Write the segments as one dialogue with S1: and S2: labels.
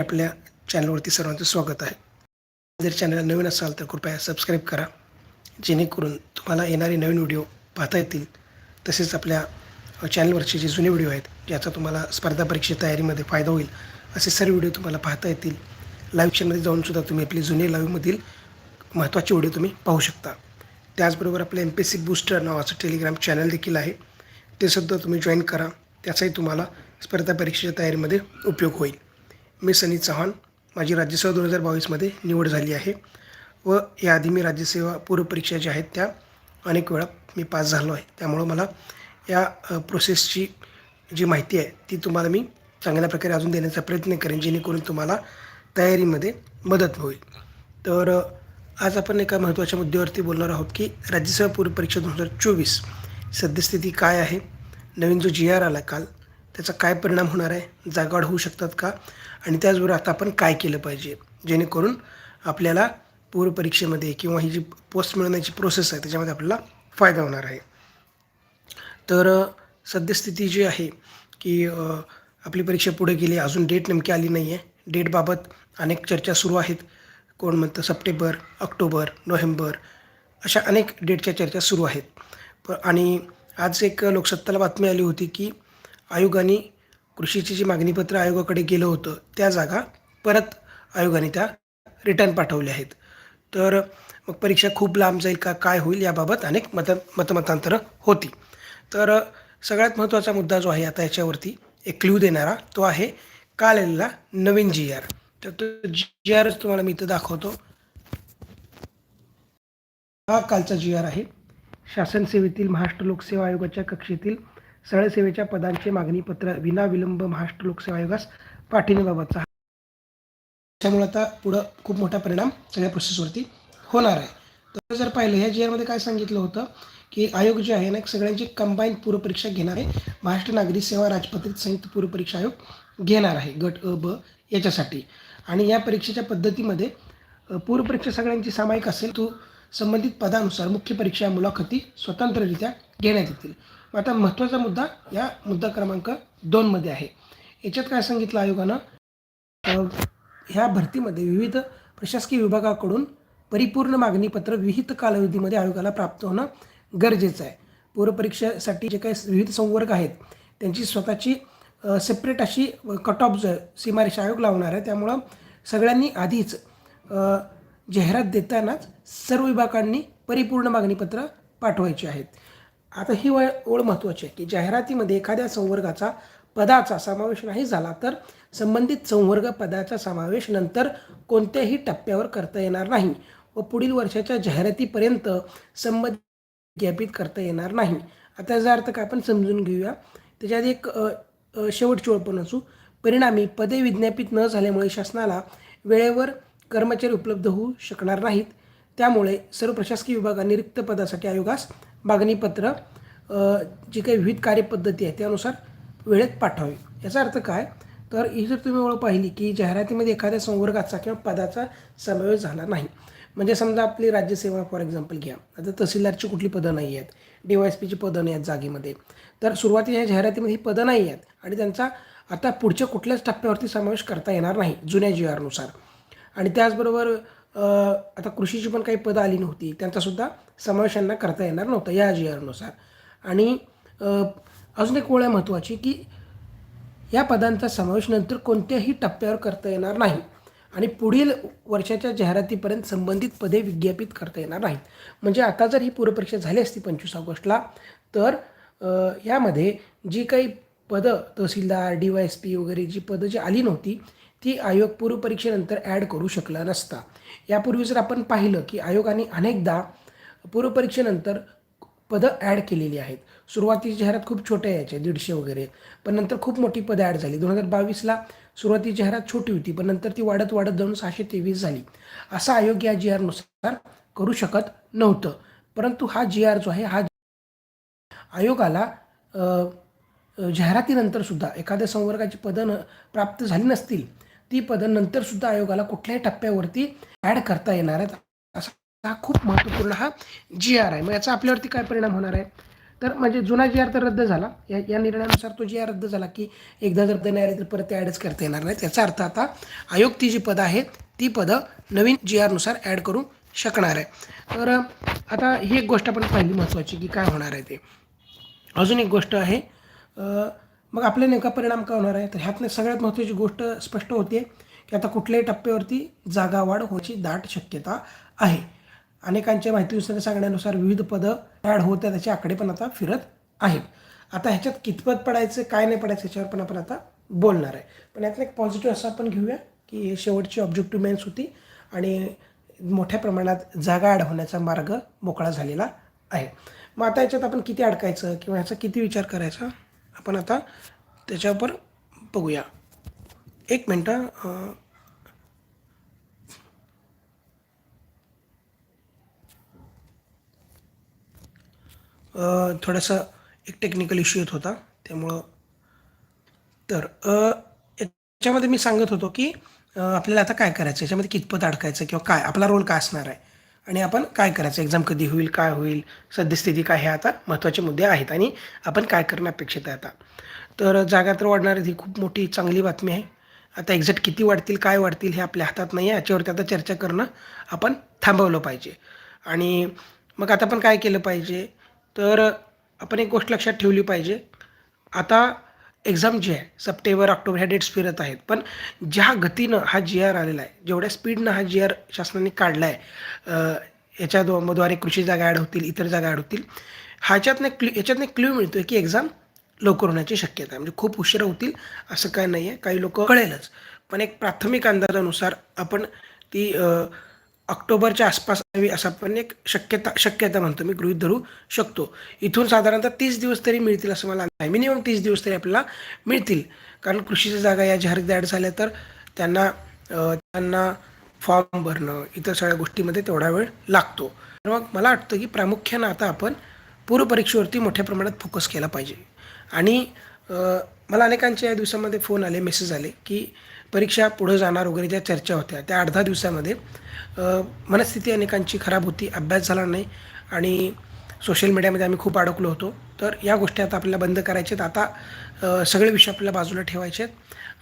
S1: आपल्या चॅनलवरती सर्वांचं स्वागत आहे. जर चॅनल नवीन असाल तर कृपया सबस्क्राईब करा. जेणेकरून तुम्हाला येणारे नवीन व्हिडिओ पाहता येतील. तसेच आपल्या चॅनलवरचे जे जुने व्हिडिओ आहेत ज्याचा तुम्हाला स्पर्धा परीक्षेच्या तयारीमध्ये फायदा होईल असे सर्व व्हिडिओ तुम्हाला पाहता येतील. लाईव्ह चॅनलमध्ये जाऊनसुद्धा तुम्ही आपले जुने लाईव्हमधील महत्त्वाचे व्हिडिओ तुम्ही पाहू शकता. त्याचबरोबर आपलं एम पी सी बूस्टर नावाचं टेलिग्राम चॅनल देखील आहे. ते सुद्धा तुम्ही जॉईन करा. त्याचाही तुम्हाला स्पर्धा परीक्षेच्या तयारीमध्ये उपयोग होईल. मी सनी चव्हाण. माझी राज्यसेवा दोन हजार बावीसमध्ये निवड झाली आहे व याआधी मी राज्यसेवा पूर्वपरीक्षा ज्या आहेत त्या अनेक वेळा मी पास झालो आहे. त्यामुळं मला या प्रोसेसची जी माहिती आहे ती तुम्हाला मी चांगल्या प्रकारे अजून देण्याचा प्रयत्न करेन जेणेकरून तुम्हाला तयारीमध्ये मदत होईल. तर आज आपण एका महत्त्वाच्या मुद्द्यावरती बोलणार आहोत की राज्यसेवा पूर्वपरीक्षा दोन हजार चोवीस सद्यस्थिती काय आहे? नवीन जो जी आर आला काल त्याचा काय परिणाम होणार आहे जागाड होऊ शकतात का? आणि त्याचबरोबर आता आपण काय केलं पाहिजे? जेणेकरून आपल्याला पूर्वपरीक्षेमध्ये किंवा ही जी पोस्ट मिळवण्याची प्रोसेस आहे त्याच्यामध्ये आपल्याला फायदा होणार आहे. तर सद्यस्थिती जी आहे की आपली परीक्षा पुढे गेली अजून डेट नेमकी आली नाही आहे डेटबाबत अनेक चर्चा सुरू आहेत. कोण म्हणतं सप्टेंबर ऑक्टोबर नोव्हेंबर अशा अनेक डेटच्या चर्चा सुरू आहेत. प आणि आज एक लोकसत्ताला बातमी आली होती की आयोगाने कृषीची जी मागणीपत्र आयोगाकडे गेलं होतं त्या जागा परत आयोगाने त्या रिटर्न पाठवल्या आहेत. तर मग परीक्षा खूप लांब जाईल का काय होईल याबाबत अनेक मत मतमतांतरं होती. तर सगळ्यात महत्त्वाचा मुद्दा जो आहे आता याच्यावरती एक क्ल्यू देणारा तो आहे काल आलेला नवीन जी आर तर तो जी आरच तुम्हाला मी इथं दाखवतो. हा कालचा जी आर आहे. शासन सेवेतील महाराष्ट्र लोकसेवा आयोगाच्या कक्षेतील सरळसेवेच्या पदांचे मागणीपत्र विनाविलंब महाराष्ट्र लोकसेवा आयोगास पाठविण्याबाबतचा त्यामुळे आता पुढं खूप मोठा परिणाम सगळ्या प्रोसेसवरती होणार आहे. तर जर पाहिलं ह्या जी आरमध्ये काय सांगितलं होतं की आयोग जे आहे ना एक सगळ्यांची कंबाईन पूर्वपरीक्षा घेणार आहे. महाराष्ट्र नागरी सेवा राजपत्रित संयुक्त पूर्वपरीक्षा आयोग घेणार आहे गट अ ब याच्यासाठी. आणि या परीक्षेच्या पद्धतीमध्ये पूर्वपरीक्षा सगळ्यांची सामायिक असेल तो संबंधित पदानुसार मुख्य परीक्षा मुलाखती स्वतंत्ररित्या घेण्यात येतील. आता महत्त्वाचा मुद्दा या मुद्दा क्रमांक दोनमध्ये आहे. याच्यात काय सांगितलं आयोगानं? ह्या भरतीमध्ये विविध प्रशासकीय विभागाकडून परिपूर्ण मागणीपत्र विहित कालावधीमध्ये आयोगाला प्राप्त होणं गरजेचं आहे. पूर्वपरीक्षेसाठी जे काही विविध संवर्ग आहेत त्यांची स्वतःची सेपरेट अशी कट ऑफ सीमारेषा आयोग लावणार आहे. त्यामुळं सगळ्यांनी आधीच जाहिरात देतानाच सर्व विभागांनी परिपूर्ण मागणीपत्र पाठवायची आहेत. आता ही वळ ओळ महत्त्वाची आहे की जाहिरातीमध्ये एखाद्या संवर्गाचा पदाचा समावेश नाही झाला तर संबंधित संवर्ग पदाचा समावेश नंतर कोणत्याही टप्प्यावर करता येणार नाही व पुढील वर्षाच्या जाहिरातीपर्यंत संबंधित ज्ञापित करता येणार नाही. आता याचा अर्थ काय आपण समजून घेऊया. त्याच्यात एक शेवटची ओळ पण असू. परिणामी पदे विज्ञापित न झाल्यामुळे शासनाला वेळेवर कर्मचारी उपलब्ध होऊ शकणार नाहीत. त्यामुळे सर्व प्रशासकीय विभागांनी रिक्त पदासाठी आयोगास मागणीपत्र जी काही विविध कार्यपद्धती आहे त्यानुसार वेळेत पाठवावी. याचा अर्थ काय? तर ही जर तुम्ही ओळख पाहिली की जाहिरातीमध्ये एखाद्या संवर्गाचा किंवा पदाचा समावेश झाला नाही. म्हणजे समजा आपली राज्यसेवा फॉर एक्झाम्पल घ्या. आता तहसीलदारची कुठली पदं नाही आहेत डी वाय एस पीची पदं नाही आहेत जागेमध्ये. तर सुरुवातीच्या जाहिरातीमध्ये ही पदं नाही आहेत आणि त्यांचा आता पुढच्या कुठल्याच टप्प्यावरती समावेश करता येणार नाही जुन्या जी आरनुसार आणि त्याचबरोबर आता कृषीची पण काही पदं आली नव्हती. त्यांचासुद्धा समावेश यांना करता येणार नव्हता या जी आरनुसार आणि अजून एक ओळ आहे महत्त्वाची की या पदांचा समावेश नंतर कोणत्याही टप्प्यावर करता येणार नाही. आणि पुढील वर्षाच्या जाहिरातीपर्यंत संबंधित पदे विज्ञापित करता येणार नाहीत. म्हणजे आता जर ही पूर्वपरीक्षा झाली असती पंचवीस ऑगस्टला तर यामध्ये जी काही पदं तहसीलदार डी वाय एस पी वगैरे जी पदं जी आली नव्हती ती आयोग पूर्वपरीक्षेनंतर ॲड करू शकला नसता. यापूर्वी जर आपण पाहिलं की आयोगाने अनेकदा पूर्वपरीक्षेनंतर पदं ॲड केलेली आहेत. सुरुवातीची जाहिरात खूप छोट्या यायच्या दीडशे वगैरे. पण नंतर खूप मोठी पदं ॲड झाली. दोन हजार बावीसला सुरुवातीची जाहिरात छोटी होती पण नंतर ती वाढत वाढत जाऊन सहाशे तेवीस झाली. असा आयोग या जी आरनुसार करू शकत नव्हतं. परंतु हा जी आर जो आहे हा आयोगाला जाहिरातीनंतर सुद्धा एखाद्या संवर्गाची पदं प्राप्त झाली नसतील ती पदं नंतर सुद्धा आयोगाला कुठल्याही टप्प्यावरती ॲड करता येणार आहेत. असा हा खूप महत्त्वपूर्ण हा जी आर आहे. मग याचा आपल्यावरती काय परिणाम होणार आहे? तर म्हणजे जुना जी आर तर रद्द झाला. या या निर्णयानुसार तो जी आर रद्द झाला की एकदा जर रद्द नाही आली तर परत ते ॲडच करता येणार नाही त्याचा अर्थ आता आयोग ती जी पदं आहेत ती पदं नवीन जी आरनुसार ॲड करू शकणार आहे. तर आता ही एक गोष्ट आपण पाहिली महत्त्वाची की काय होणार आहे ते. अजून एक गोष्ट आहे मग आपला नेमका परिणाम काय होणार आहे? तर ह्यातनं सगळ्यात महत्त्वाची गोष्ट स्पष्ट होते की आता कुठल्याही टप्प्यावरती जागा वाढ होण्याची दाट शक्यता आहे. अनेकांच्या माहितीनुसार सांगण्यानुसार विविध पदं ॲड होत आहे त्याचे आकडे पण आता फिरत आहेत. आता ह्याच्यात कितपत पडायचं काय नाही पडायचं ह्याच्यावर पण आपण आता बोलणार आहे. पण यातला एक पॉझिटिव्ह असं आपण घेऊया की हे शेवटची ऑब्जेक्टिव्ह मेन्स होती आणि मोठ्या प्रमाणात जागा ॲड होण्याचा मार्ग मोकळा झालेला आहे. मग आता याच्यात आपण किती अडकायचं किंवा ह्याचा किती विचार करायचा? आपण आता त्याच्यावर बघूया. एक मिनटं थोडासा एक टेक्निकल इश्यू येत होता त्यामुळं. तर याच्यामध्ये मी सांगत होतो की आपल्याला आता काय करायचं? याच्यामध्ये कितपत अडकायचं किंवा काय? आपला रोल काय असणार आहे? आणि आपण काय करायचं? एक्झाम कधी होईल? काय होईल? सद्यस्थिती काय हे आता महत्त्वाचे मुद्दे आहेत आणि आपण काय करणं अपेक्षित आहे आता. तर जागा तर वाढणार ही खूप मोठी चांगली बातमी आहे. आता एक्झॅक्ट किती वाढतील काय वाढतील हे आपल्या हातात नाही आहे. याच्यावरती आता चर्चा करणं आपण थांबवलं पाहिजे. आणि मग आता आपण काय केलं पाहिजे? तर आपण एक गोष्ट लक्षात ठेवली पाहिजे. आता एक्झाम जी आहे सप्टेंबर ऑक्टोबर ह्या डेट्स फिरत आहेत. पण ज्या गतीनं हा जी आर आलेला आहे जेवढ्या स्पीडनं हा जी आर शासनाने काढला आहे याच्या द्वारे कृषी जागा ॲड होतील इतर जागा ॲड होतील ह्याच्यातनं क्ल्यू याच्यातनं क्ल्यू मिळतो आहे की एक्झाम लवकर होण्याची शक्यता आहे. म्हणजे खूप उशिरा होतील असं काय नाही आहे काही लोक कळेलच. पण एक प्राथमिक अंदाजानुसार आपण ती ऑक्टोबरच्या आसपास यावी असं आपण एक शक्यता शक्यता म्हणतो. मी गृहित धरू शकतो. इथून साधारणतः तीस दिवस तरी मिळतील असं मला आहे मिनिमम तीस दिवस तरी आपल्याला मिळतील. कारण कृषीच्या जागा या जाहीर ॲड झाल्या तर त्यांना त्यांना फॉर्म भरणं इतर सगळ्या गोष्टीमध्ये तेवढा वेळ लागतो. तर मग मला वाटतं की प्रामुख्यानं आता आपण पूर्वपरीक्षेवरती मोठ्या प्रमाणात फोकस केला पाहिजे. आणि मला अनेकांच्या या दिवसामध्ये फोन आले मेसेज आले की परीक्षा पुढं जाणार वगैरे ज्या चर्चा होत्या त्या अर्धा दिवसामध्ये मनस्थिती अनेकांची खराब होती अभ्यास झाला नाही आणि सोशल मीडियामध्ये आम्ही खूप अडकलो होतो. तर या गोष्टी आता आपल्याला बंद करायच्या आहेत. आता सगळे विषय आपल्याला बाजूला ठेवायचे आहेत.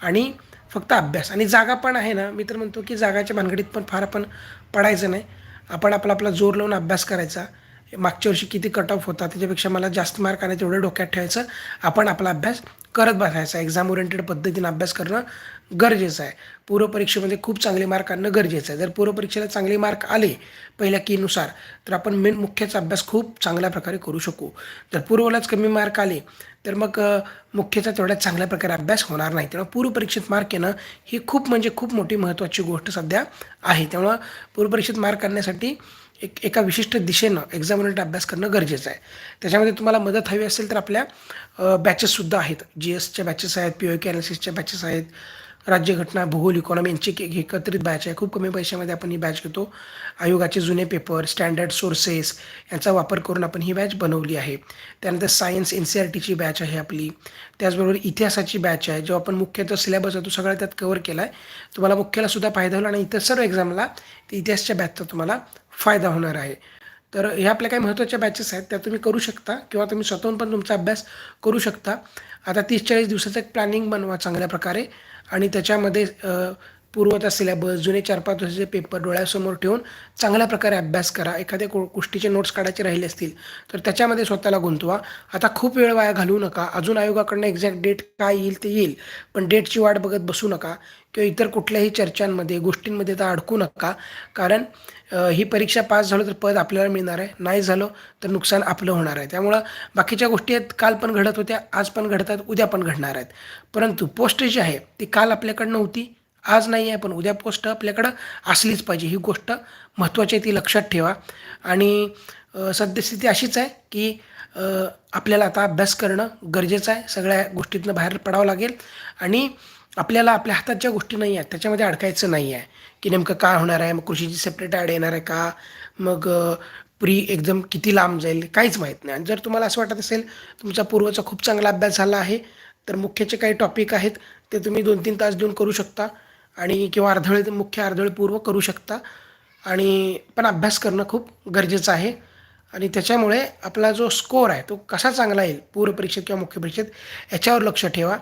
S1: आणि फक्त अभ्यास. आणि जागा पण आहे ना मी तर म्हणतो की जागाच्या भानगडीत पण फार आपण पडायचं नाही. आपण आपला आपला जोर लावून अभ्यास करायचा. मागच्या वर्षी किती कट ऑफ होता त्याच्यापेक्षा मला जास्त मार्क आले तेवढं डोक्यात ठेवायचं. आपण आपला अभ्यास करत बसायचा. एक्झाम ओरिएंटेड पद्धतीनं अभ्यास करणं गरजेचं आहे. पूर्वपरीक्षेमध्ये खूप चांगले मार्क आणणं गरजेचं आहे. जर पूर्वपरीक्षेला चांगले मार्क आले पहिल्या कीनुसार तर आपण मेन मुख्याचा अभ्यास खूप चांगल्या प्रकारे करू शकू. जर पूर्वलाच कमी मार्क आले तर मग मुख्यचा तेवढ्या चांगल्या प्रकारे अभ्यास होणार नाही. त्यामुळे पूर्वपरीक्षेत मार्क येणं ही खूप म्हणजे खूप मोठी महत्त्वाची गोष्ट सध्या आहे. त्यामुळं पूर्वपरीक्षेत मार्क आणण्यासाठी एक एका विशिष्ट दिशेनं एक्झाम अभ्यास करणं गरजेचं आहे. त्याच्यामध्ये तुम्हाला मदत हवी असेल तर आपल्या बॅचेससुद्धा आहेत. जी एसच्या बॅचेस आहेत पी ओ के अनालिसिसच्या बॅचेस आहेत राज्यघटना भूगोल इकॉनॉमी यांची एकत्रित बॅच आहे. खूप कमी पैशामध्ये आपण ही बॅच घेतो. आयोगाचे जुने पेपर स्टँडर्ड सोर्सेस यांचा वापर करून आपण ही बॅच बनवली आहे. त्यानंतर सायन्स एन सी आर टीची बॅच आहे आपली. त्याचबरोबर इतिहासाची बॅच आहे. जो आपण मुख्यतः सिलेबस आहे तो सगळा त्यात कवर केला आहे तुम्हाला मुख्याला सुद्धा फायदा होईल आणि इतर सर्व एक्झामला ते इतिहासच्या बॅचचा तुम्हाला फायदा होणार आहे. तर ह्या आपल्या काही महत्त्वाच्या बॅचेस आहेत त्या तुम्ही करू शकता किंवा तुम्ही स्वतःहून पण तुमचा अभ्यास करू शकता. आता तीस चाळीस दिवसाचं एक प्लॅनिंग बनवा चांगल्या प्रकारे. आणि त्याच्यामध्ये अ, पूर्वता सिलेबस जुने चार पाच वर्षाचे पेपर डोळ्यासमोर ठेवून चांगल्या प्रकारे अभ्यास करा. एखाद्या को गोष्टीचे नोट्स काढायचे राहिले असतील तर त्याच्यामध्ये स्वतःला गुंतवा. आता खूप वेळ वाया घालवू नका. अजून आयोगाकडनं एक्झॅक्ट डेट काय येईल ते येईल पण डेटची वाट बघत बसू नका. किंवा इतर कुठल्याही चर्चांमध्ये गोष्टींमध्ये तर अडकू नका. कारण ही परीक्षा पास झालो तर पद आपल्याला मिळणार आहे. नाही झालं तर नुकसान आपलं होणार आहे. त्यामुळं बाकीच्या गोष्टी आहेत काल पण घडत होत्या आज पण घडतात उद्या पण घडणार आहेत. परंतु पोस्ट जी आहे ती काल आपल्याकडनं होती. आज नाही आहे पण उद्या पोस्ट आपल्याकडं असलीच पाहिजे. ही गोष्ट महत्त्वाची आहे ती लक्षात ठेवा. आणि सद्यस्थिती अशीच आहे की आपल्याला आता अभ्यास करणं गरजेचं आहे. सगळ्या गोष्टीतनं बाहेर पडावं लागेल. आणि आपल्याला आपल्या हातात ज्या गोष्टी नाही आहेत त्याच्यामध्ये अडकायचं नाही आहे. की नेमकं काय होणार आहे मग कृषीची सेपरेट ॲड येणार आहे का? मग प्री एकदम किती लांब जाईल? काहीच माहीत नाही. आणि जर तुम्हाला असं वाटत असेल तुमचा पूर्वचा खूप चांगला अभ्यास झाला आहे तर मुख्याचे काही टॉपिक आहेत ते तुम्ही दोन तीन तास देऊन करू शकता. आणि किंवा अर्धळ मुख्य अर्धळपूर्व करू शकता. आणि पण अभ्यास करणं खूप गरजेचं आहे. आणि त्याच्यामुळे आपला जो स्कोअर आहे तो कसा चांगला येईल पूर्व परीक्षेत किंवा मुख्य परीक्षेत याच्यावर लक्ष ठेवा.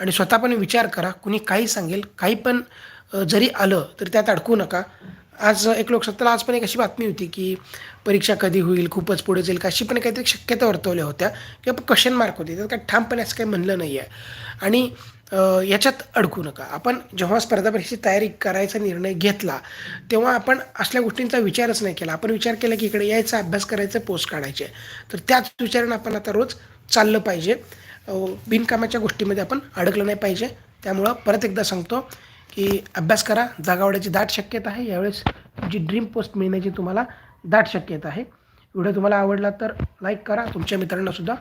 S1: आणि स्वतः पण विचार करा कुणी काही सांगेल काही पण जरी आलं तरी त्यात अडकू नका. आज एक लोकसत्ताला आज पण एक अशी बातमी होती की परीक्षा कधी होईल खूपच पुढे जाईल का अशी पण काहीतरी शक्यता वर्तवल्या होत्या. किंवा क्वेश्चन मार्क होते त्यात काही ठामपणे असं काही म्हणलं नाही आहे आणि याच्यात अडकू नका. आपण जेव्हा स्पर्धा परीक्षेची तयारी करायचा निर्णय घेतला तेव्हा आपण असल्या गोष्टींचा विचारच नाही केला. आपण विचार केला की इकडे यायचा अभ्यास करायचा पोस्ट काढायचे. तर त्याच विचारानं आपण आता रोज चाललं पाहिजे. बिनकामाच्या गोष्टीमध्ये आपण अडकलं नाही पाहिजे. त्यामुळं परत एकदा सांगतो की अभ्यास करा. जागावड्याची दाट शक्यता आहे. यावेळेस जी ड्रीम पोस्ट मिळण्याची तुम्हाला दाट शक्यता आहे. व्हिडिओ तुम्हाला आवडला तर लाईक करा. तुमच्या मित्रांनासुद्धा